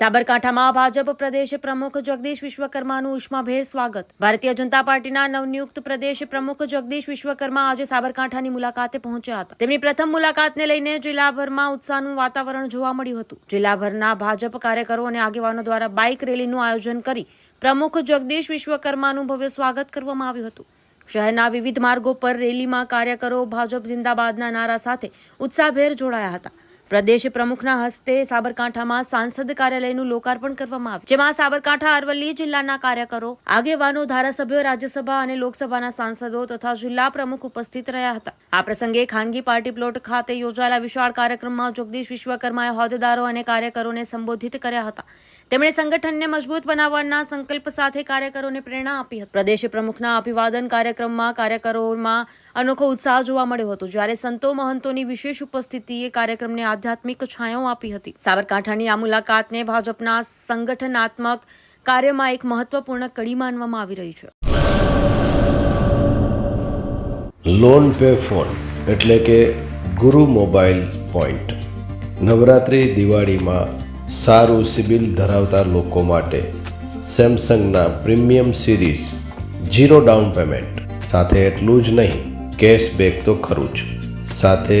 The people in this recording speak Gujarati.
સાબરકાંઠામાં ભાજપ પ્રદેશ પ્રમુખ જગદીશ વિશ્વકર્માનું ઉષ્માભેર સ્વાગત. ભારતીય જનતા પાર્ટીના નવનિયુક્ત પ્રદેશ પ્રમુખ જગદીશ વિશ્વકર્મા આજે સાબરકાંઠાની મુલાકાતે પહોંચ્યા હતા. તેમની પ્રથમ મુલાકાતને લઈને જિલ્લાભરમાં ઉત્સાહનું વાતાવરણ જોવા મળ્યું હતું. જિલ્લાભરના ભાજપ કાર્યકરો અને આગેવાનો દ્વારા બાઇક રેલીનું આયોજન કરી પ્રમુખ જગદીશ વિશ્વકર્માનું ભવ્ય સ્વાગત કરવામાં આવ્યું હતું. શહેરના વિવિધ માર્ગો પર રેલીમાં કાર્યકરો ભાજપ જિંદાબાદના નારા સાથે ઉત્સાહભેર જોડાયા હતા. પ્રદેશ પ્રમુખના હસ્તે સાબરકાંઠામાં સાંસદ કાર્યાલયનું લોકાર્પણ કરવામાં આવ્યું. જેમાં સાબરકાંઠા, અરવલ્લી જિલ્લાના કાર્યકરો, આગેવાનો, ધારાસભ્યો, રાજ્યસભા અને લોકસભાના સાંસદો તથા જિલ્લા પ્રમુખ ઉપસ્થિત રહ્યા હતા. આ પ્રસંગે ખાનગી પાર્ટી પ્લોટ ખાતે યોજાયેલા વિશાળ કાર્યક્રમમાં જગદીશ વિશ્વકર્માએ હોદ્દેદારો અને કાર્યકરોને સંબોધિત કર્યા હતા. તેમણે સંગઠનને મજબૂત બનાવવાના સંકલ્પ સાથે કાર્યકરોને પ્રેરણા આપી હતી. પ્રદેશ પ્રમુખના અભિવાદન કાર્યક્રમમાં કાર્યકરોમાં અનોખો ઉત્સાહ જોવા મળ્યો હતો. જ્યારે સંતો મહંતોની વિશેષ ઉપસ્થિતિએ કાર્યક્રમને આધ્યાત્મિક છાંયો આપી હતી. સાબરકાંઠાની આ મુલાકાતને ભાજપના સંગઠનાત્મક કાર્યમાં એક મહત્વપૂર્ણ કડી માનવામાં આવી રહી છે. લોન પે ફોન એટલે કે ગુરુ મોબાઈલ પોઈન્ટ. નવરાત્રિ દિવાળીમાં સારું સિબિલ ધરાવતા લોકો માટે સેમસંગના premium series zero down payment. સાથે એટલું જ નહીં, કેશબેક તો ખરું જ. સાથે